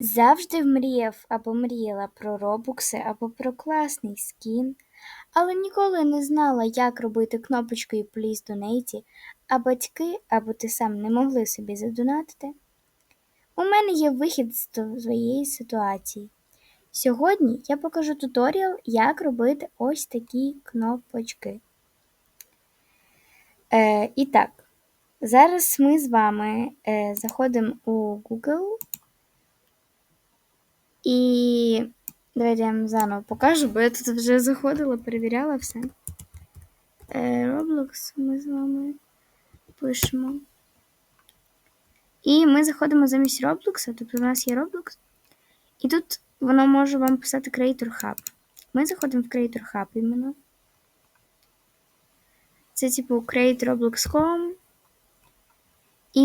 Завжди мріяв або мріяла про робокси або про класний скін, але ніколи не знала, як робити кнопочкою Please Donate, а батьки або ти сам не могли собі задонатити. У мене є вихід з твоєї ситуації. Сьогодні я покажу туторіал, як робити ось такі кнопочки. Е, і так, зараз ми з вами е, заходимо у Google. І давайте я вам заново покажу, бо я тут вже заходила, перевіряла все. Е, Roblox ми з вами пишемо. І ми заходимо замість Roblox, тобто у нас є Roblox. І тут воно може вам писати Creator Hub. Ми заходимо в Creator Hub іменно. Це типу Create Roblox Home. І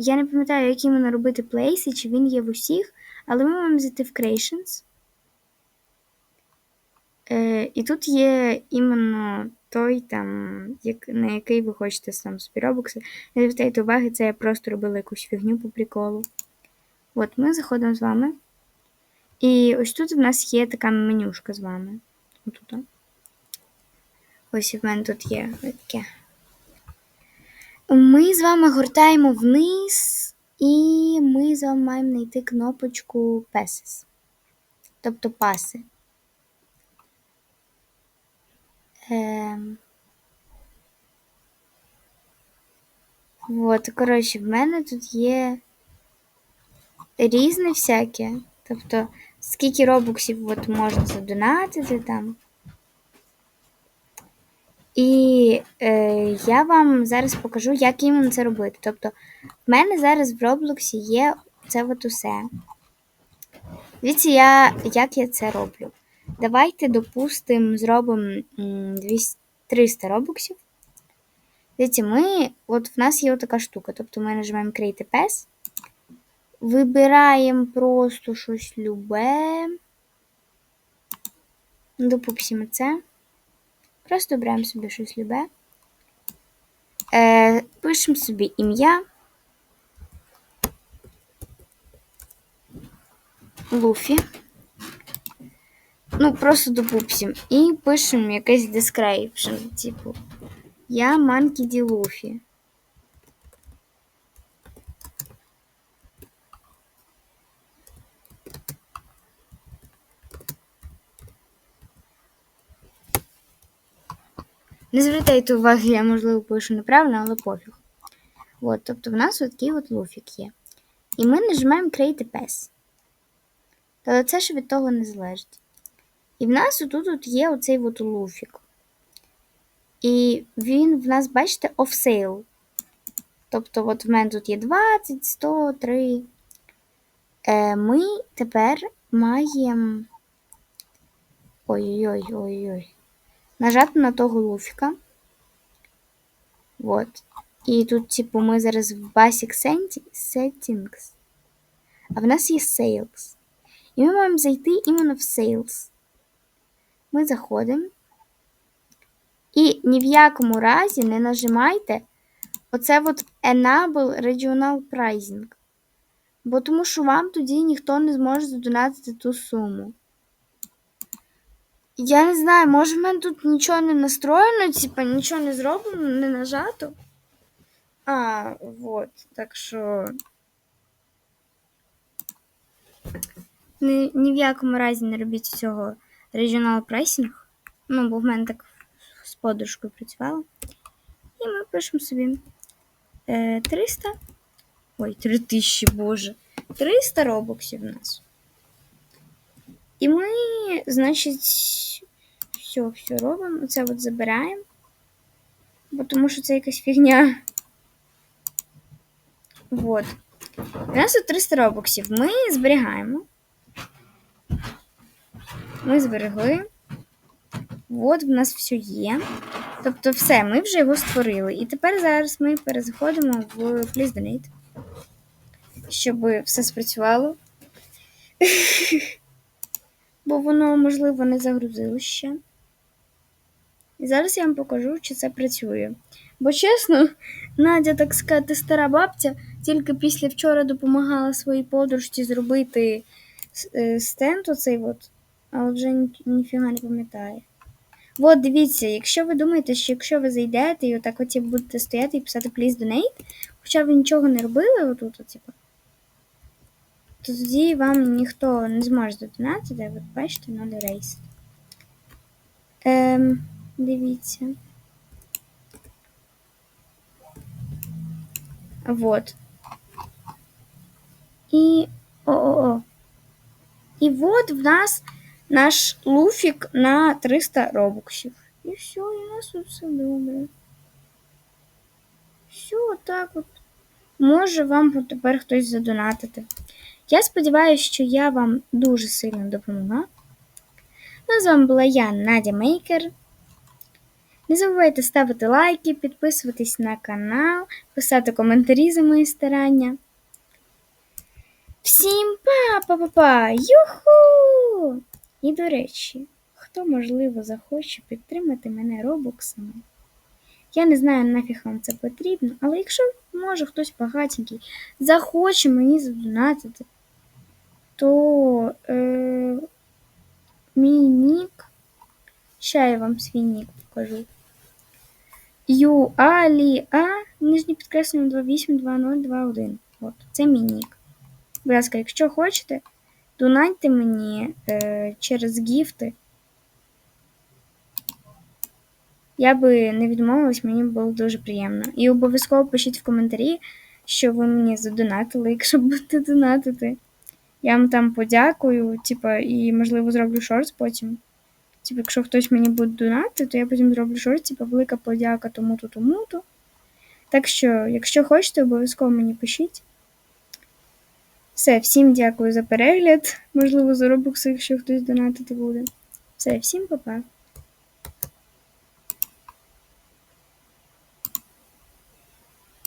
я не пам'ятаю, як іменно робити плейси, чи він є в усіх, але ми маємо зайти в Creations. Е, І тут є іменно той, там, як, на який ви хочете сам собі. Не звертайте уваги, це я просто робила якусь фігню по приколу. От, ми заходимо з вами. І ось тут в нас є така менюшка з вами. Отут. Ось в мене тут є таке. Ми з вами гортаємо вниз, і ми з вами маємо знайти кнопочку Passes. Тобто паси. Ем... От, коротше, в мене тут є різне всяке. Тобто, скільки робоксів от можна задонатити там. І е, я вам зараз покажу, як іменно це робити. Тобто, в мене зараз в Роблоксі є це от усе. Дивіться, я, як я це роблю. Давайте, допустимо, зробимо 300 робоксів. Дивіться, ми, от в нас є така штука. Тобто ми нажимаємо Create Pass. Вибираємо просто щось любе. Допустимо це. Просто беремо собі щось любе. Е, Пишемо собі ім'я. Луфі. Ну, просто допупсім. І пишемо якийсь description, типу. Я Monkey Луфі. Luffy. Не звертайте уваги, я, можливо, пишу неправильно, але пофіг. От, тобто в нас такий от луфік є. І ми нажимаємо Create a Pass. Але це ж від того не залежить. І в нас отут от є оцей от луфік. І він в нас, бачите, off sale. Тобто, от в мене тут є 20, 100, 3. Е, Ми тепер маємо. Ой-ой-ой, ой-ой. Нажати на того луфіка. От. І тут, типу, ми зараз в Basic Settings. А в нас є Sales. І ми маємо зайти іменно в Sales. Ми заходимо. І ні в якому разі не нажимайте оце от Enable Regional Pricing. Бо тому що вам тоді ніхто не зможе задонатити ту суму. Я не знаю, може в мене тут нічого не настроєно, типа нічого не зроблено, не нажато. А, вот, так що. Ні, ні в якому разі не робіть цього Regional Pricing. Ну, бо в мене так з подружкою працювало. І ми пишемо собі е, 300. Ой, 3000, боже. 300 робоксів у нас. І ми, значить, все, все робимо. Оце от забираємо. Бо тому що це якась фігня. Вот. У нас тут 300 робоксів. Ми зберігаємо. Ми зберегли. От в нас все є. Тобто, все, ми вже його створили. І тепер зараз ми перезаходимо в Please Donate, щоб все спрацювало. Бо воно, можливо, не загрузило ще. І зараз я вам покажу, чи це працює. Бо чесно, Надя, так сказати, стара бабця, тільки після вчора допомагала своїй подружці зробити е, стенд оцей от, але вже ні- ніфіга не пам'ятає. От дивіться, якщо ви думаєте, що якщо ви зайдете і отак от будете стояти і писати please donate, хоча ви нічого не робили отут, от, типу, тоді вам ніхто не зможе задонатити, от бачите, надо рейс. Ем, дивіться. Вот. І. О-о-о. І от в нас наш луфік на 300 робоксів. І все, і у нас тут все добре. Все, отак от. Може вам тепер хтось задонатити. Я сподіваюся, що я вам дуже сильно допомогла. Ну, з вами була я, Надя Мейкер. Не забувайте ставити лайки, підписуватись на канал, писати коментарі за мої старання. Всім па-па-па-па! Юху! І до речі, хто, можливо, захоче підтримати мене робоксами. Я не знаю, нафіг вам це потрібно, але якщо може хтось багатенький захоче мені задонатити, то е, мій нік, ще я вам свій нік покажу. UALIA, нижнє підкреслення 282021. От, це мій нік. Будь ласка, якщо хочете, донайте мені е, через гіфти. Я би не відмовилась, мені було дуже приємно. І обов'язково пишіть в коментарі, що ви мені задонатили, якщо будете донатити. Я вам там подякую, типа, і, можливо, зроблю шорт потім. Типу, якщо хтось мені буде донати, то я потім зроблю шорт, типу, велика подяка тому-то, тому-то. Так що, якщо хочете, обов'язково мені пишіть. Все, всім дякую за перегляд. Можливо, за робокси, якщо хтось донатити буде. Все, всім па-па.